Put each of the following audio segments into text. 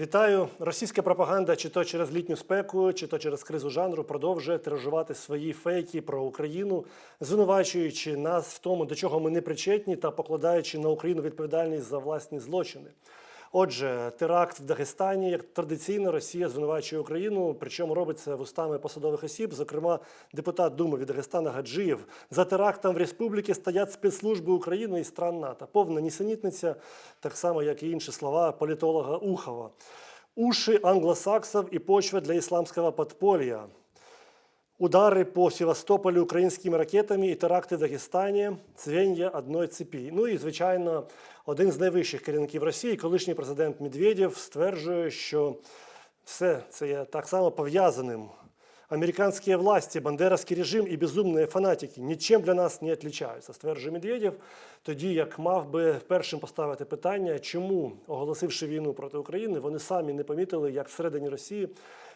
Вітаю! Російська пропаганда, чи то через літню спеку, чи то через кризу жанру, продовжує тиражувати свої фейки про Україну, звинувачуючи нас в тому, до чого ми не причетні, та покладаючи на Україну відповідальність за власні злочини. Отже, теракт в Дагестані, як традиційно, Росія звинувачує Україну, причому робить це вустами посадових осіб, зокрема депутат Думи від Дагестана Гаджиєв. За терактом в республіці стоять спецслужби України і стран НАТО. Повна нісенітниця, так само як і інші слова політолога Ухова. Уши англосаксов і почва для исламского подполья. Удари по Севастополю українськими ракетами і теракти в Дагестані звенья одної цепі. Ну і звичайно, один з найвищих керівників Росії, колишній президент Медведєв, стверджує, що все це є так само пов'язаним. Американські власті, бандеровський режим і безумні фанатики нічим для нас не відрізняються, стверджує Медведєв. Тоді як мав би першим поставити питання, чому, оголосивши війну проти України, вони самі не помітили, як всередині Росії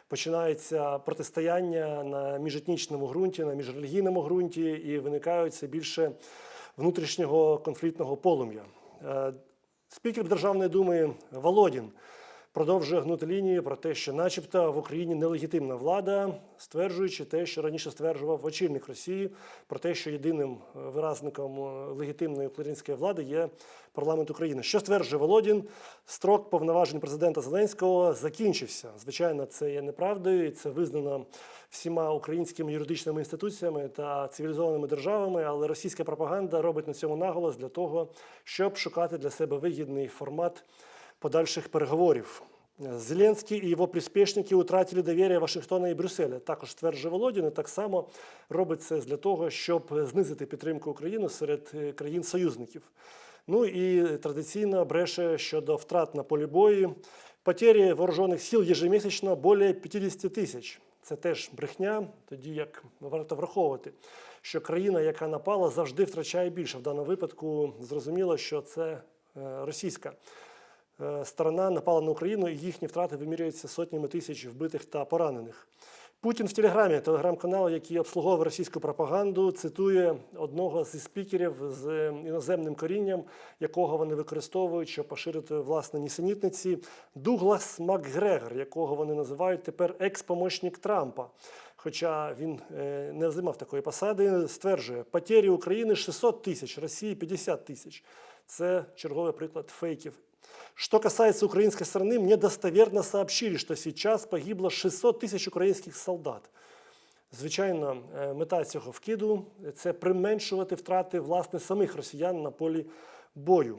починається протистояння на міжетнічному ґрунті, на міжрелігійному ґрунті, і виникають все більше внутрішнього конфліктного полум'я. Е, Спікер Державної думи Володін продовжує гнути лінію про те, що, начебто, в Україні нелегітимна влада, стверджуючи те, що раніше стверджував очільник Росії, про те, що єдиним е, виразником е, легітимної української влади є парламент України. Що стверджує Володін? Строк повноважень президента Зеленського закінчився. Звичайно, це є неправдою, і це визнано всіма українськими юридичними інституціями та цивілізованими державами, але російська пропаганда робить на цьому наголос для того, щоб шукати для себе вигідний формат подальших переговорів. Зеленський і його приспішники втратили довір'я Вашингтона і Брюсселя. Також стверджує Володін, і так само робить це для того, щоб знизити підтримку України серед е, країн-союзників. Ну і традиційно бреше щодо втрат на полі бою. Потері вооружених сил ежемісячно більше 50 тисяч. Це теж брехня, тоді як варто враховувати, що країна, яка напала, завжди втрачає більше. В даному випадку зрозуміло, що це е, російська сторона напала на Україну, і їхні втрати вимірюються сотнями тисяч вбитих та поранених. Путін в Телеграмі, телеграм-канал, який обслуговує російську пропаганду, цитує одного зі спікерів з іноземним корінням, якого вони використовують, щоб поширити власне нісенітниці, Дуглас Макгрегор, якого вони називають тепер екс-помощник Трампа. Хоча він е, не займав такої посади, стверджує, потері України 600 тисяч, Росії 50 тисяч. Це черговий приклад фейків. Что касается украинской стороны, мне достоверно сообщили, что сейчас погибло 600 тисяч українських солдат. Звичайно, е, мета цього вкиду це применшувати втрати власне самих росіян на полі бою.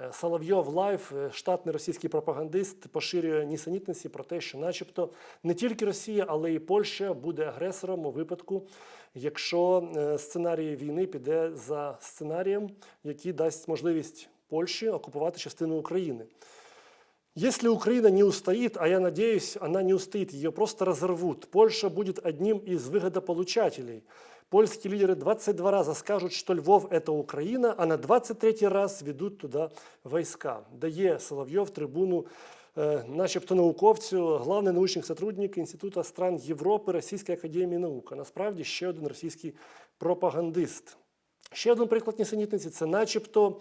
Е, Соловйов Лайв, е, штатний російський пропагандист, поширює нісенітниці про те, що, начебто, не тільки Росія, але і Польща буде агресором у випадку, якщо сценарій війни піде за сценарієм, який дасть можливість Польщі окупувати частину України. Если Украина не устоит, а я надеюсь, она не устоит, ее просто разорвут. Польша будет одним из выгодополучателей. Польские лидеры 22 раза скажут, что Львов – это Украина, а на 23 раз ведут туда войска. Дає Соловйов трибуну е, начебто науковцю, главний научний сотрудник Інституту стран Європи Російської академії наук. А насправді ще один російський пропагандист. Ще один приклад нісенітниці це начебто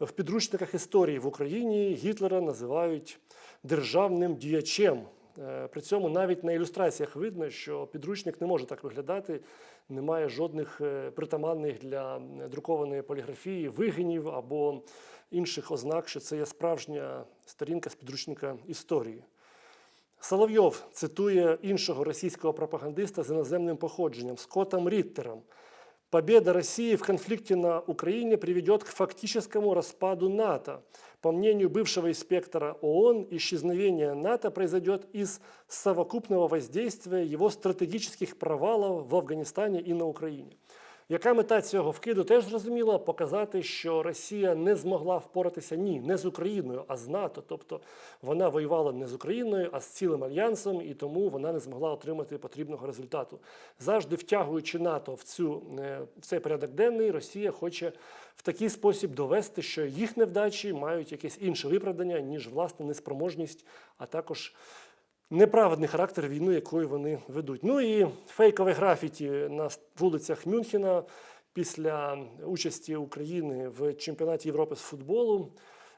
в підручниках історії в Україні Гітлера називають державним діячем. Е, При цьому навіть на ілюстраціях видно, що підручник не може так виглядати, немає жодних е, притаманних для друкованої поліграфії вигинів або інших ознак, що це є справжня сторінка з підручника історії. Соловйов цитує іншого російського пропагандиста з іноземним походженням Скоттом Ріттером. Победа России в конфликте на Украине приведет к фактическому распаду НАТО. По мнению бывшего инспектора ООН, исчезновение НАТО произойдет из совокупного воздействия его стратегических провалов в Афганистане и на Украине. Яка мета цього вкиду теж зрозуміла показати, що Росія не змогла впоратися ні, не з Україною, а з НАТО. Тобто вона воювала не з Україною, а з цілим альянсом, і тому вона не змогла отримати потрібного результату. Завжди втягуючи НАТО в цю е, в цей порядок денний, Росія хоче в такий спосіб довести, що їх невдачі мають якесь інше виправдання, ніж власне неспроможність, а також неправедний характер війни, якою вони ведуть. Ну і фейкове графіті на вулицях Мюнхена після участі України в чемпіонаті Європи з футболу.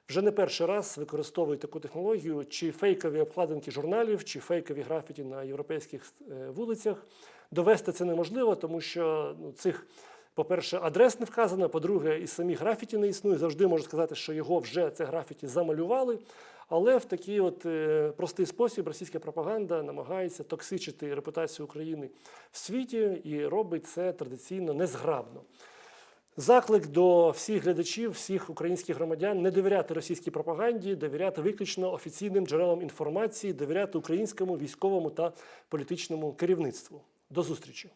вже не перший раз використовують таку технологію, чи фейкові обкладинки журналів, чи фейкові графіті на європейських е, вулицях. Довести це неможливо, тому що ну, цих, по-перше, адрес не вказано, по-друге, і самі графіті не існує. Завжди можу сказати, що його вже це графіті замалювали. Але в такий от е, простий спосіб російська пропаганда намагається токсичити репутацію України в світі і робить це традиційно незграбно. Заклик до всіх глядачів, всіх українських громадян не довіряти російській пропаганді, довіряти виключно офіційним джерелам інформації, довіряти українському військовому та політичному керівництву. До зустрічі!